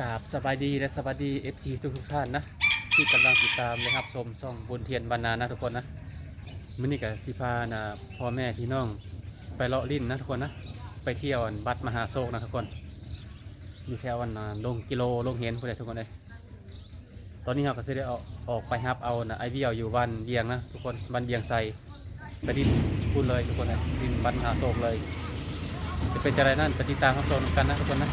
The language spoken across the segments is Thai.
กราบสบายดีและสวัสดี FC ทุกทุกท่านนะ ที่กำลังติดตามนะครับชมช่องบุญเทียนบรรณานะทุกคนนะมื้อนี้กับสิพานะพ่อแม่พี่น้องไปเลาะลิ้นนะทุกคนนะไปเที่ยวอันบัดมหาโศกนะทุกคนอยู่แถววันนะลงกิโลลงเห็นพวกนี้ทุกคนเลยตอนนี้เราก็จะได้ออกออกไปฮับเอานะไอเวียวอยู่บ้านเบียงนะทุกคนบ้านเบียงใส่ไปดินพูดเลยทุกคนเลยดินบัดมหาโศกเลย จะเป็นจะไรนั่นไปติดตามรับชมกันนะทุกคนนะ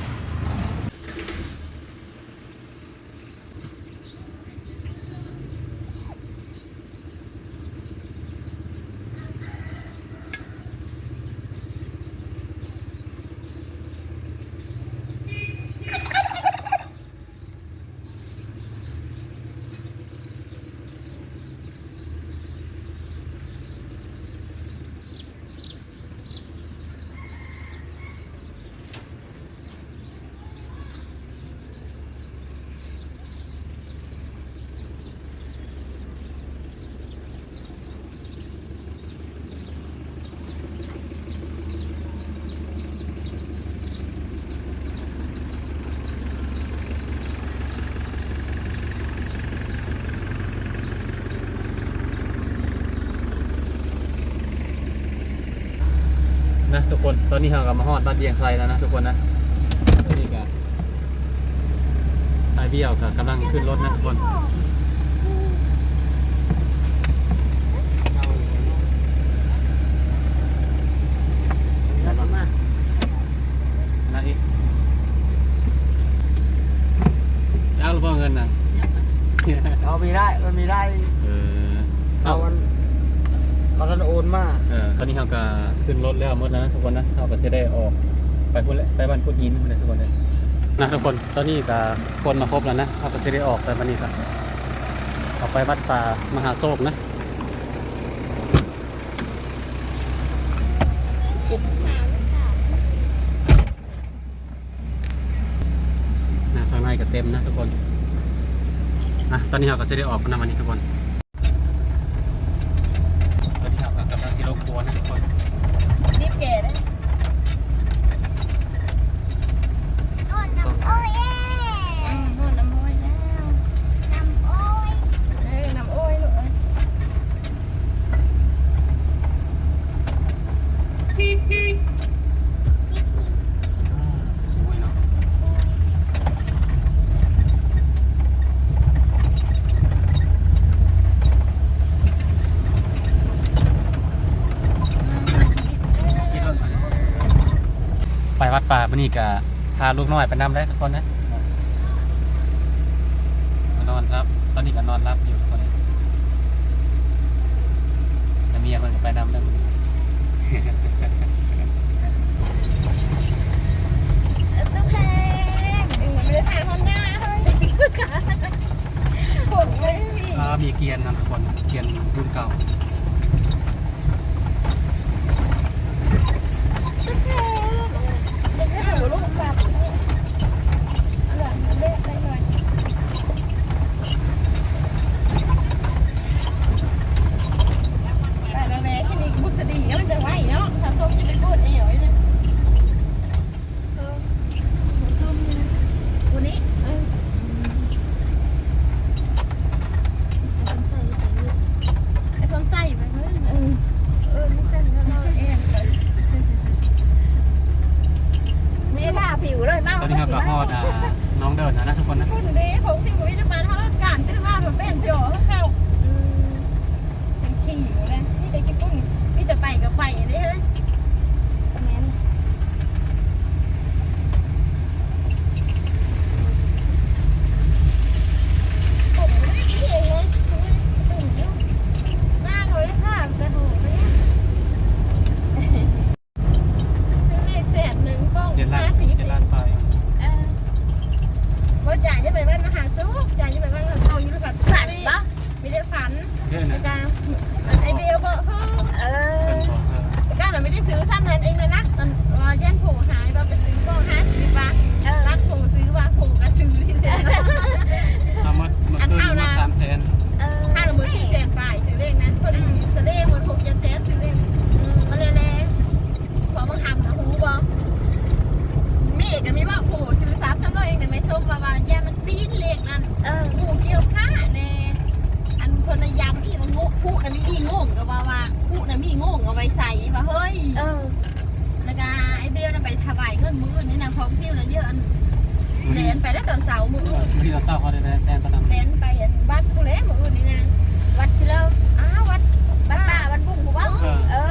ตอนนี้เรากังมาฮอดบ้านเบียงไซแล้วนะทุกคนนะตอนนี้ก็ไอเบี้ยวกับกำลังขึ้นรถนะทุกคนนะอีกเอาหรือเปล่าเงินนะ เอามีได้มันมีได้ เออ เอามันเอาทันโอนมา เออตอนนี้เราก็ขึ้นรถแล้วหมดแล้วนะทุกคนนะเราก็จะ ได้ออกไปพุ่นละไปบ้านพุทหินนะทุกคนเลยนะทุกคนตอนนี้ก็คนมาครบแล้วนะเราก็จะได้ออกไปวันนี้ก็ออกไปวัดป่ามหาโศกนะนะข้างในก็เต็มนะทุกคนนะตอนนี้เราก็จะได้ออกกันนะวันนี้ทุกคนนี้เราก็กำลังสิลงตัวนะทุกคน รีบเก๋เลยโน่นน้ำโอ้ยโน่นน้ำโอ้ยแล้วน้ำโอ้ยเออน้ำโอ้ยลูกเอ้ย สวยเนาะไปวัดป่ามื่อนี้ก็พาลูกน้อยไปนำได้สักคนนะมานอนรับ ตอนนี้ก็นอนรับอยู่ทุกคนเลยแล้วเมียมันก็ไปนำได้มื้อนี้ตุ๊กแกเอ็งไม่ได้ถ่ายคนหน้าเฮ้ยผมไม่มี อ่ามีเกียร์นำทุกคนเกียร์รุ่นเก่า ตุ๊กแกตุ๊กแกหนูลูกกลับหลัง เละไปหน่อยแต่ละแม่แค่นี้บุษดีมันจะไหวเนาะถ้าส้มจะไปพูดเอ๋ยเนี่ย เออหัวส้มนี่นะวันนี้เออไอ้ฟองใส่ไปเฮ้ยเออเออนี่เต้นก็เราเองไม่ได้ทาผิวเลยมาก ตอนนี้เราก็ฮอดอ่าน้องเดินแล้วนะทุกคนนะ คุณดีผมที่กูวิจารณ์ทางการตื่นมาแบบเป็นจ่อเข้าเป็นขี้อยู่เลยมีแต่ขี้ปุ่นมีแต่ไปกับไปเลยเฮ้ยผมไม่ได้ขี้เองเลยตุ่มยิ้วหน้าถอยข้ามแต่โหไม่ซื้อเลขแสนหนึ่งกล้อง เจ็ดล้าน ห้าสิบ เจ็ด เอ ล้าน ง ไป เออว่าจ่ายจะไปบ้านมหาสุขจ่ายจะไปบ้านมหาสุขอยู่แล้วก็ฝันปะไม่ได้ฝัน เรื่อง ไอ้ นะ กาไอ้เบลก็เฮ้เอ เพิ่น อ บอกเออ ไอ้กาเราไม่ได้ซื้อซ้ำนั้นเองเลยนะมันว่าแย่นผูหายว่าไปซื้อก็ห้าสิบบาทรักผูซื้อว่าผูก็ซื้อที่เดียว เอามาเมื่อคืนมาสามแสน ถ้าเรามือสี่แสนไปซื้อเลขนะพอดีซื้อเลขหมดหกเจ็ดแสนซื้อเลขมาเลยเลยพอมาทำนะหูบอมีก็มีว่าผูซื้อซับซ้ำเราเองเนี่ยไม่ส้มว่าว่า งก็ว่าว่าคู่น่ะมีโง่งเอาไว้ใส่ว่าเฮ้ย เออ แล้วก็ไอ้เบลน่ะไปถวายเงินมื ออื่นนี่นะพอเที่ยวน่ะเยอะอันแลนไปได้ตอนเสาร์มืออื่นที่เราเศร้าเขาได้แทนประนำแลนไปอันวัดกูแล้วมืออื่นนี่นะวัดชิเลอร์อ้าววัดวัดป่าวัดบุ้งหูว่าเออ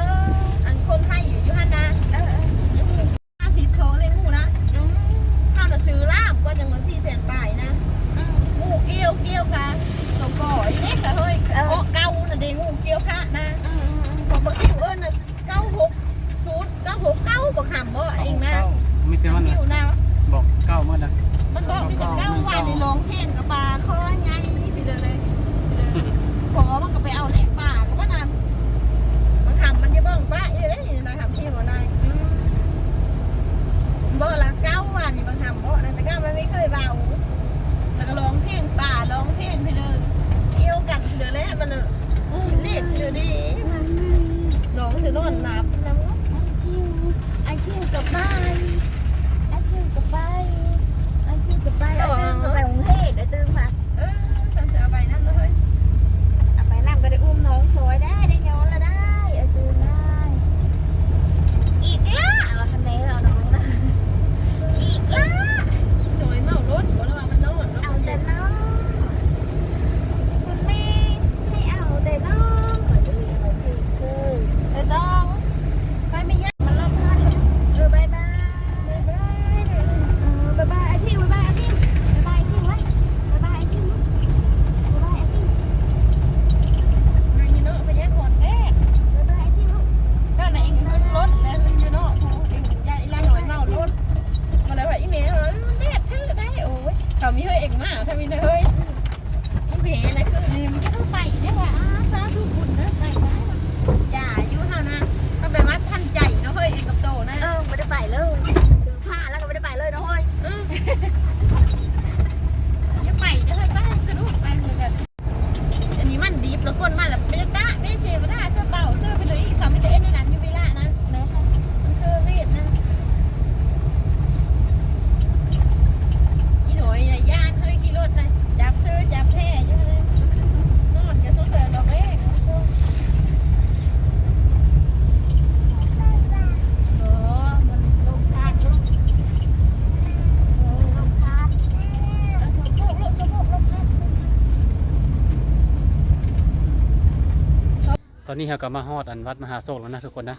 อนนี้เราก็มาฮอดอันวัดมหาโศกแล้วนะทุกคนนะ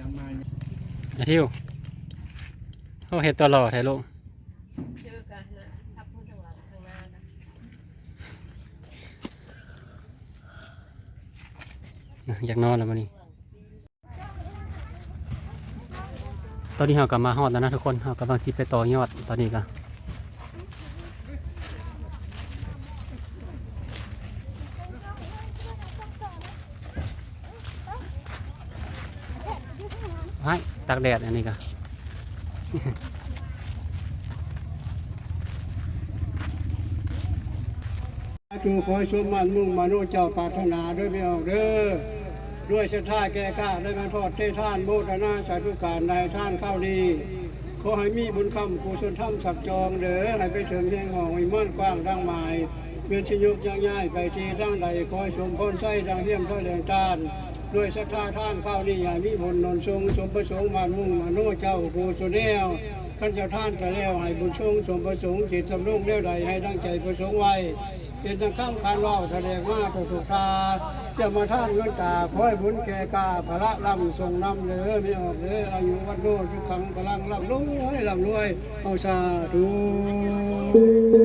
ยังมาไอทิวเขาเห็นตัวหล่อไทยลูกเจอกันนะทับพูดทางหลังทางหน้านะนะอยากนอนแล้วมานี่ตอนนี้เราก็มาฮอดแล้วนะทุกคนเรากำลังสิไปต่อยอดตอนนี้ก็ให้ ตากแดดอันนี้ก็จูขอให้สมมันมุ่งมานุเจ้าปรารถนาด้วยไม่ออกเด้อด้วยศรัทธาแก่กล้าได้มาทอดเทท่านโมทนาสาธุการใดท่านเข้าดีขอให้มีบุญคำกุศลธรรมสักจองเด้อให้ไปถึงแห่งห้องอิมานกว้างดังหมายเกินชยุกย่างย่ายไปที่ดังใดขอให้สมพ้นไส้ดังเยี่ยมเท่าแหลงตาน ด้วยศรัทธาท่านเข้าดีให้มีบุญนนทรงสมประสงค์มันมุ่งมานุเจ้ากุศลแนวขันเจ้าท่านไปแล้วให้บุญทรงสมประสงค์จิตสำรงแนวใดให้ดังใจประสงค์ไว้เป็นทางข้ามการเล่าแสดงมาถูกถูกตาจะมาท่านเงินตาขอให้บุญแก่กาพระลำทรงนำเด้อไม่ออกเด้ออายุวัดโนทุกครั้งพลังลำรวยลำรวยเอาสาธุ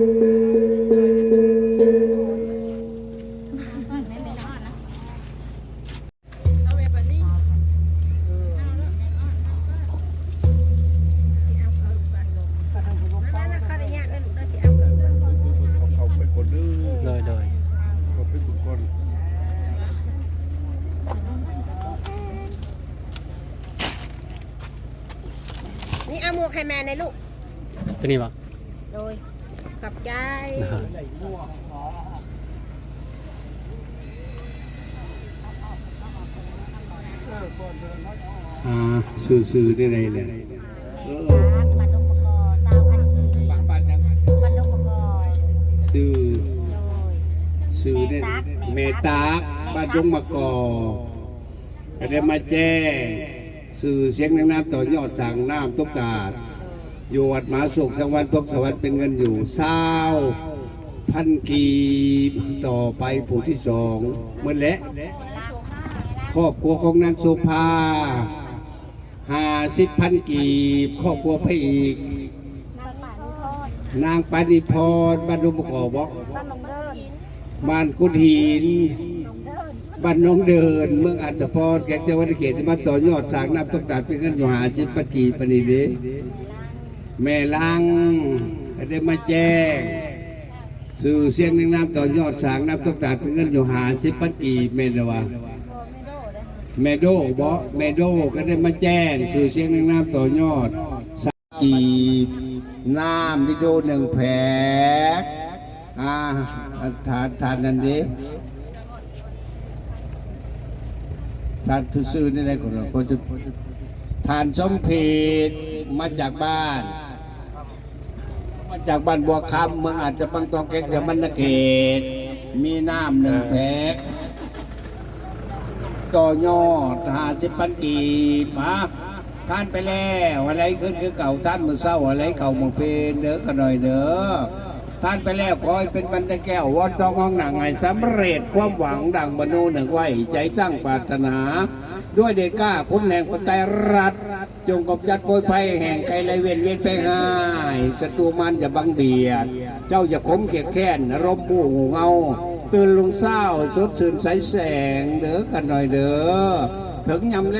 กให้แม่ในลูก ตัวนี้ปะโดยขับใจ อ่าสื่อๆได้เลยเนี่ยบันดงปกอสาวพันกีปากปากยังบันดงปกอดื้อโดยสื่อเนี่ยเมตตาแม่บ้านดงมะกอกก็ได้มาแจ้ง สื่อเสียงน้ำต่อยอดสั่งน้ำตุกกาดอยู่วัดมหาสุขสังวันพวกสวรรค์เป็นเงินอยู่เศร้าพันกีต่อไปผู้ที่สองเมื่อและครอบครัวของนางสุภาห้าสิบพันกีบครอบครัวพระอีก นางปานิพรนางปานิพรบ้านดงมะกอบอกบ้านลงเดินบ้านกุดหินลงเดิน บ้านน้องเดิน เมืองอัศพรแกงจังหวัดเขตมาต่อยอดสร้างน้ำตกตาดเป็นเงินอยู่หาชิปปกีปนิเดแม่ลังก็ได้มาแจ้งสื่อเสียงนึงน้ำต่อยอดสร้างน้ำตกตาดเป็นเงินอยู่หาชิปปกีแม่นว่าพอไม่โดดเลยแม่โดบอแมโดก็ได้มาแจ้งสื่อเสียงนึงน้ำต่อยอดสากีน้ำวิดีโอหนึ่งแผงอ่าทานทานนั่นดิ ทานทุซื่อนี่แหละคนเราก็จะทานสมเพชมาจากบ้าน มาจากบ้านบัวคำเมืองอาจจะบังตองแกงจะมันนาเขตมีน้ำหนึ่งแพ็คต่อยอดหาสิบปันกีบมาท่านไปแล้วอะไรขึ้นคือเก่าท่านมือเศร้าอะไรเก่ามือเพนเด้อกันหน่อยเด้อ ท่านไปแล้วคอยเป็นบรรดาแก้ววอนตองห้องหนังให้สำเร็จความหวังดังมโนหนึ่งไว้ใจตั้งปรารถนา ด้วยเดชก้าคุ้มแห่งคนไตรัฐ จงกบจัดโปรยภัยแห่งไกลไรเวียนเวียนไปง่ายศัตรูมันอย่าบังเบียด เจ้าอย่าขมเขียดแค้นรมมู่หูเงา ตื่นลุงเศร้าสดชื่นใสแสงเด้อกันหน่อยเด้อถึงยำแร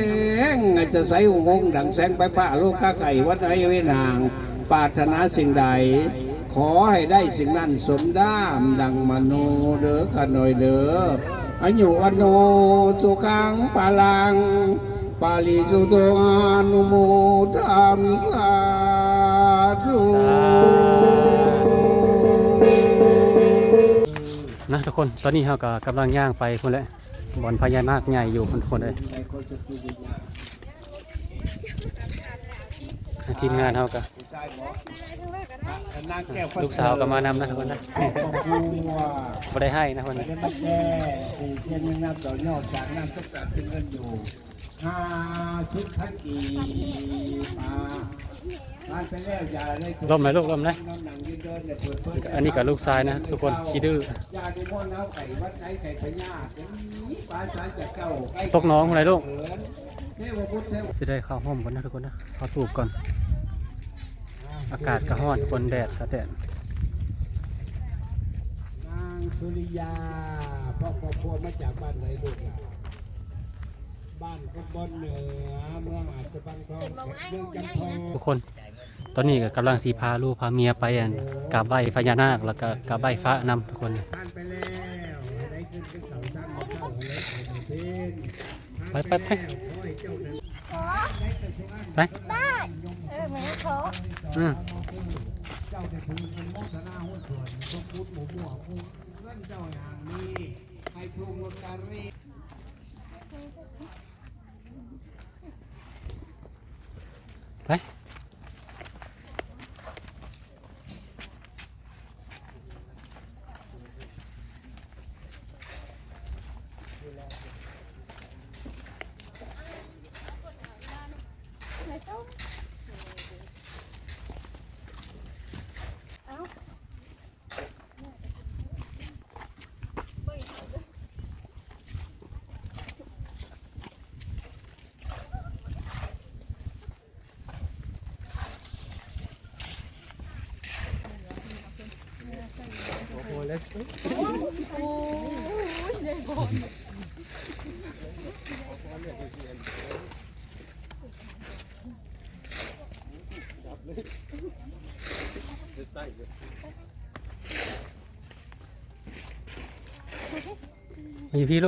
งจะใสหงงดังแสงไปฟ้าโลกข้าไก่วัดไอเวนางปรารถนาสิ่งใด ขอให้ได้สิ่งนั้นสมด้ามดังมโนเด้อกันหน่อยเด้ออายุวันโนสุขังปาลัง ปาลิสุตอานุโมทามิสาธุนะทุกคนตอนนี้เราก็กำลังย่างไปคนละบอนพญานาคใหญ่อยู่คนคนเลยทีมงานเราก็ ลูกสาวก็มานำนะทุกคนนะบ่ได้ให้นะคนนี้มาแก้เทียนน้ำดอกยอดจากน้ำทุกแบบเป็นนอยู่ห้าสิบพันกีปาทานไปแล้วอย่าได้ร่มไหมลูกร่มนะน้ำหนังนเดินเนี่ยเปิดเผยอันนี้กับลูกชายนะ ทุกคนขี้ดื้อยาดิมอนเอาไก่วัดไก่ไก่พญาเป็นนี้ปลาสายจากเก่าไก่ตกน้องอะไรลูกเสิได้ข้าวห้องก่อนนะทุกคนนะข้าตูบก่อน อากาศก็ร้อนคนแดดก็แดดนางสุริยาพ่อครอบครัวมาจากบ้านไหนลูกล่ะบ้านก็บนเหนือเมืองอาจจะบางทองเมืองจันทองทุกคน ตอนนี้ก็กำลังสีพาลูกพาเมียไปอันกราบไหว้พญานาคแล้วก็กราบไหว้ฟ้านำทุกคนท่านไปแล้วอะไรขึ้นเป็นเสาท่านมาเข้าอะไรของประเทศไปไปไป ขอให้เจ้านั้น ไปเออไม่ขออืมเจ้าได้พึงเป็นโมทนาหุ้นส่วนพวกพุทธหมู่บัวพุทธเงินเจ้าอย่างนี้ให้พรุงลอตเตอรี่ ไป มาอยู่พี่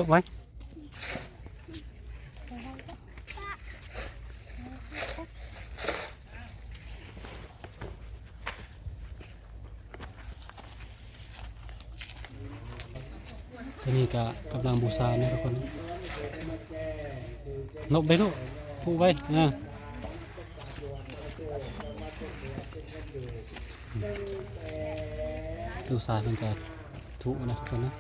ลูกไว้ตอนนี้ก็กำลังบูชานะทุกคนนกไปลูกพูไว้อ่าลูกชายเป็นก็ทุนะทุกคนนะ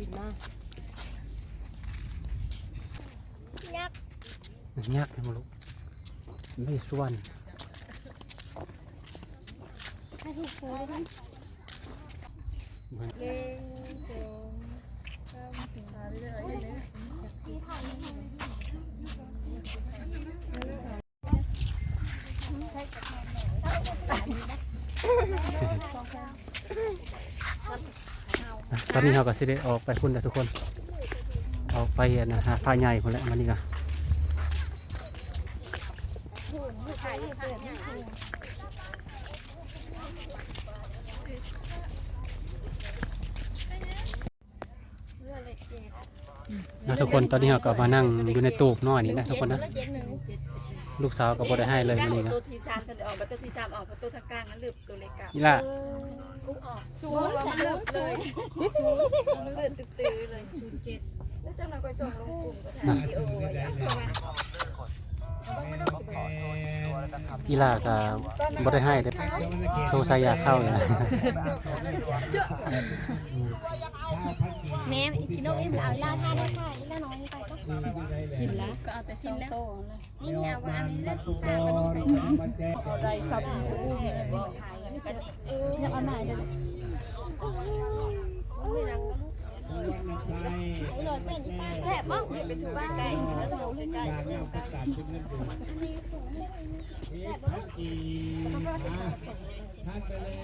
กินมา ยักษ์ ยากให้มาลูกไม่ส่วนให้ถูกโพสต์เบิ่งหนึ่งสองสามสี่ห้าเรื่อยๆเลยที่ถ่ายนี่ตอนนี้เราก็สิได้ออกไปพุ่นแล้วทุกคน ออกไปอะนะหาปลาใหญ่พุ่นแหละมันนี่ก็ ถ่ายเปิดนี่ เรื่อยเลยเจ็ด นะทุกคนตอนนี้เราก็มานั่งอยู่ในตู้น้อยนี่นะทุกคนนะเจ็ดหนึ่งลูกสาวก็บ่ได้ให้เลยมันนี่ก็ตัวที่สามตัวออกมาตัวที่สามออกมาตัวทางกลางนั้นลืบตัวเล็กกะนี่ล่ะกูออกศูนย์สามลืบเลยศูนย์เปิดตื้อๆเลยศูนย์เจ็ดแล้วจังหวะก็ส่งลงกลุ่มก็ถ่ายวีดีโอไว้แล้วเพราะว่าอีล่าก็บ่ได้ให้เด้อโซไซอยากเข้าอยู่นะ แม่กินนกอิ่มแล้วอีลาทาได้ค่ะอีลาน้อยไปก็กินแล้วก็เอาแต่สิ้นแล้วนี่แมวว่าอันนี้เลิกทุกคทานนมาแจ้งอะไรครับเนี่ยเอาใหม่เลยไอ้ลอยเป็นอีป้าแซ่บมากเดี๋ยวไปถูใกล้ๆแล้วโซ่ใกล้ใกล้ตัดชุดนั้นดูนี่พักกีพักไปแล้ว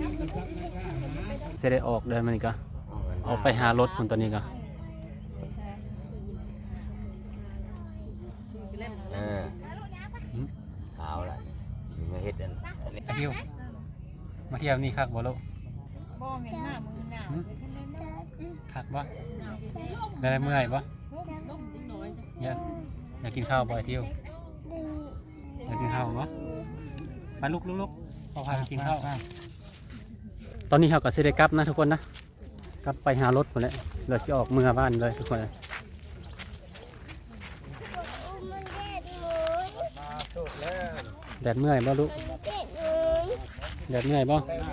ยังกระซับกระซ่าหาสิได้ออกเดินมันนี่ก็ ออกไปหารถพุ่นตอนนี้ก็เออเอาละนี่มาเฮ็ดอันอันนี้มาเที่ยวมาเที่ยวนี่คักบ่ลูกบ่แม่นหน้ามือหนาวคักบ่ได้ได้เมื่อยบ่อยากอยากกินข้าวบ่ไอ้เที่ยวอยากกินข้าวบ่มาลุกลุกลุกพอพาไปกินข้าวตอนนี้เราก็สิได้กลับนะทุกคนนะ กลับไปหารถหมดแล้วเราจะออกเมืองบ้านเลยทุกคนแดดเมื่อยบ่ลูกแดดเมื่อยบ่เด็ด